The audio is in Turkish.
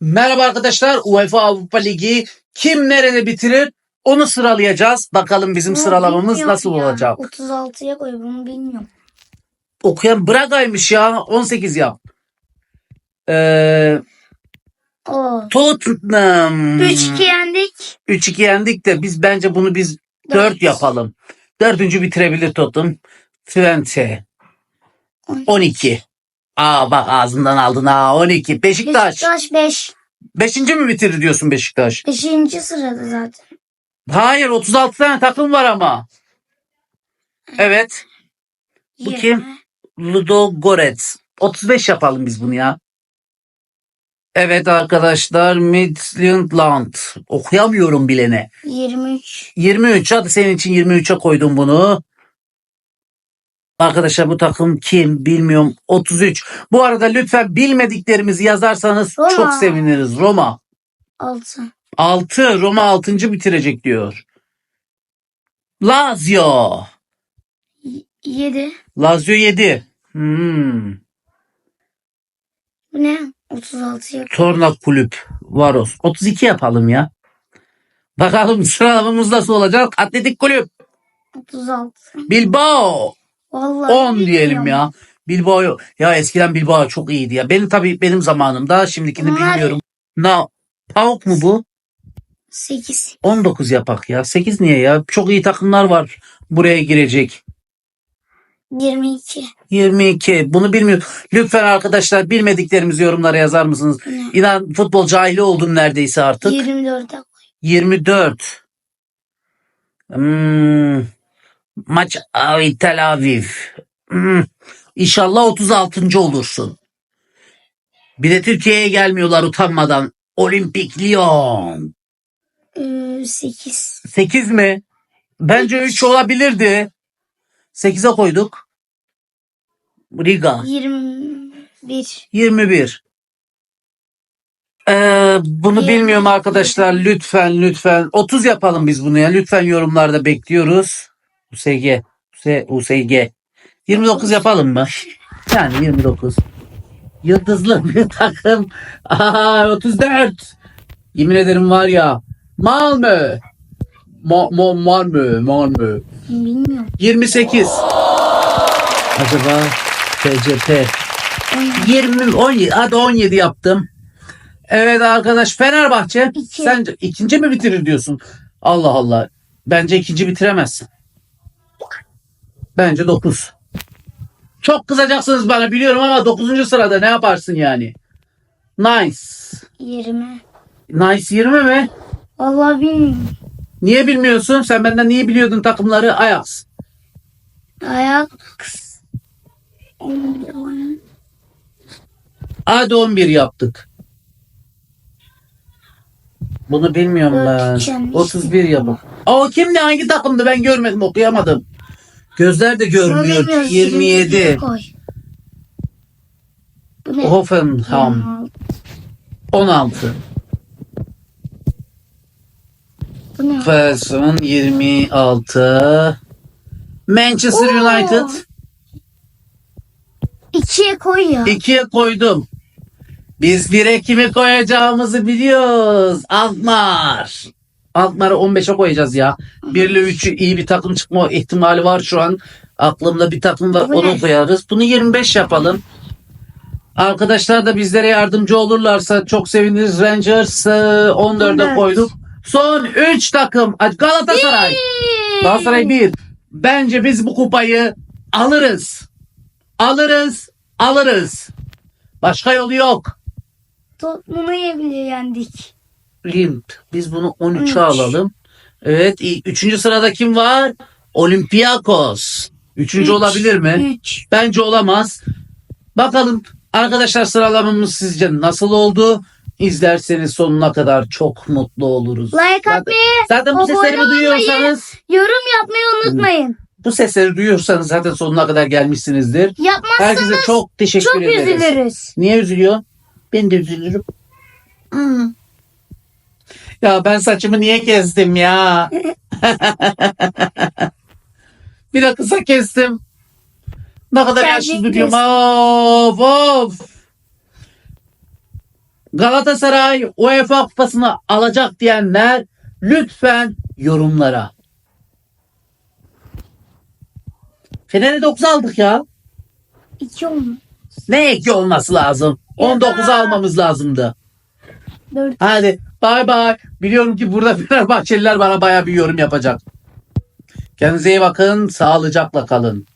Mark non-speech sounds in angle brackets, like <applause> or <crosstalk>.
Merhaba arkadaşlar. UEFA Avrupa Ligi kim nerede bitirir onu sıralayacağız. Bakalım bizim Bunu sıralamamız bilmiyorum nasıl ya. olacak. 36'ya koy bunu bilmiyorum. Okuyan Braga'ymış ya. 18 yap. Ee, Oo. Tottenham. 3-2 yendik. 3-2 yendik de biz bence bunu biz 4 yapalım. Dördüncü bitirebilir Tottenham. Twente. 12. Aa bak ağzından aldın ha 12. Beşiktaş. Beşiktaş 5. Beşinci mi bitirir diyorsun Beşiktaş? 5. sırada zaten. Hayır 36 tane takım var ama. Evet. Bu 20. kim? Ludo Goretz. 35 yapalım biz bunu ya. Evet arkadaşlar Midland. Okuyamıyorum bilene. 23. 23 hadi senin için 23'e koydum bunu. Arkadaşlar bu takım kim bilmiyorum 33. Bu arada lütfen bilmediklerimizi yazarsanız Roma. çok seviniriz. Roma 6. 6 Roma 6. bitirecek diyor. Lazio. 7. Lazio 7. Hmm. Bu ne? 36'ya koy. Torna kulüp. Varos. 32 yapalım ya. Bakalım sıralamamız nasıl olacak? Atletik kulüp. 36. Bilbao. Vallahi 10 diyelim ya. Bilbao ya eskiden Bilbao çok iyiydi ya. Benim tabii benim zamanımda şimdikini Bunlar- bilmiyorum. Na PAOK mu bu? 8. 19 yapak ya. 8 niye ya? Çok iyi takımlar var buraya girecek. 22. 22. Bunu bilmiyorum. Lütfen arkadaşlar bilmediklerimizi yorumlara yazar mısınız? Ne? İnan futbol cahili oldum neredeyse artık. 24'e koy. 24. Hmm. Maç Avi Tel Aviv. Hmm. İnşallah 36. olursun. Bir de Türkiye'ye gelmiyorlar utanmadan. Olimpik Lyon. 8. 8 mi? Bence 3 olabilirdi. 8'e koyduk. Riga. 21. 21. Ee, bunu Yirmi- bilmiyorum arkadaşlar. Lütfen lütfen. 30 yapalım biz bunu ya. Lütfen yorumlarda bekliyoruz. USG. USG. 29 yapalım mı? Yani 29. Yıldızlı <laughs> bir takım. Aa, 34. Yemin ederim var ya. Malmö. Ma Ma Malmö. Malmö. Bilmiyorum. 28. Acaba TCP 20 17 hadi 17 yaptım. Evet arkadaş Fenerbahçe İki. sen ikinci mi bitirir diyorsun? Allah Allah. Bence ikinci bitiremezsin. Bence 9. Çok kızacaksınız bana biliyorum ama 9. sırada ne yaparsın yani? Nice. 20. Nice 20 mi? Vallahi bilmiyorum. Niye bilmiyorsun? Sen benden niye biliyordun takımları? Ajax. Ayak. Hadi 11 yaptık. Bunu bilmiyorum ben. hiç yanlış 31 yapın. Aa o kimdi? Hangi takımdı? Ben görmedim, okuyamadım. Gözler de görmüyor. Bilmiyoruz, 27. 22 koy. Bu ne? Hoffenheim 16. Bu ne? Ferguson 26. Manchester Oo. United 2'ye koy ya. 2'ye koydum. Biz 1'e kimi koyacağımızı biliyoruz. Alkmaar. Alkmaar'ı 15'e koyacağız ya. 1 ile 3'ü iyi bir takım çıkma ihtimali var şu an. Aklımda bir takım var Bu onu ne? koyarız. Bunu 25 yapalım. Arkadaşlar da bizlere yardımcı olurlarsa çok seviniriz. Rangers e, 14'e 14. koyduk. Son 3 takım. Hadi Galatasaray. Galatasaray 1. Bence biz bu kupayı alırız. Alırız. Alırız. Başka yolu yok. Tottenham'ı yendik. Limp. Biz bunu 13'e Üç. alalım. Evet. Üçüncü sırada kim var? Olympiakos. Üçüncü Üç. olabilir mi? 3. Bence olamaz. Bakalım arkadaşlar sıralamamız sizce nasıl oldu? İzlerseniz sonuna kadar çok mutlu oluruz. Like Zaten, atmayı, zaten bu abone sesleri olmayı- duyuyorsanız yorum yapmayı unutmayın. bu sesleri duyuyorsanız zaten sonuna kadar gelmişsinizdir. Yapmazsanız Herkese çok teşekkür çok ederiz. üzülürüz. Niye üzülüyor? Ben de üzülürüm. Hmm. Ya ben saçımı niye kestim ya? <laughs> Bir de kısa kestim. Ne kadar yaşlı Tercih duruyorum. Of of. Galatasaray UEFA kupasını alacak diyenler lütfen yorumlara. Fener'e 9 aldık ya. İki olmuş. Ne eki olması lazım? 19 almamız lazımdı. Dört. Hadi bay bay. Biliyorum ki burada Fenerbahçeliler bana baya bir yorum yapacak. Kendinize iyi bakın. Sağlıcakla kalın.